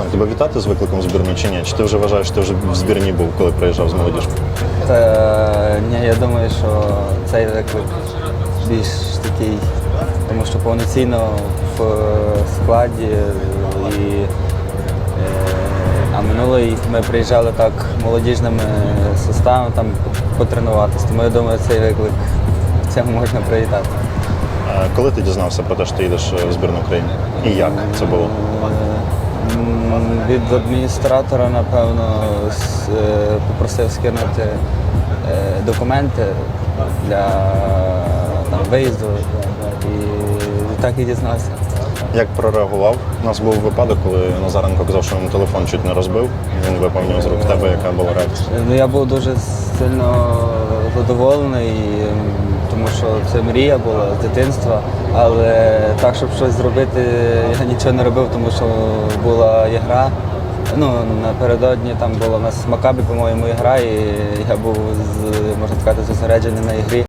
знаю, тебе вітати з викликом в збірну чи ні? Чи ти вже вважаєш, що ти вже в збірні був, коли приїжджав з молодіжкою? Та ні, я думаю, що цей виклик більш такий, тому що повноцінно в складі і. е, А минулий ми приїжджали так молодіжними составами там потренуватись. Тому я думаю, цей виклик в цьому можна привітати. Коли ти дізнався про те, що ти їдеш е, в збірну України? І як це було? Від адміністратора, напевно, е, попросив скинути е, документи для там, виїзду і так і дізнався. Як прореагував? У нас був випадок, коли Назаренко казав, що він телефон чуть не розбив. Він випав нього з рук. Тебе яка була реакція? Ну, я був дуже сильно задоволений, що це мрія була з дитинства. Але так, щоб щось зробити, я нічого не робив, тому що була ігра. Ну, напередодні там була у нас Макабі, по-моєму, ігра, і я був можна сказати, зосереджений на ігрі.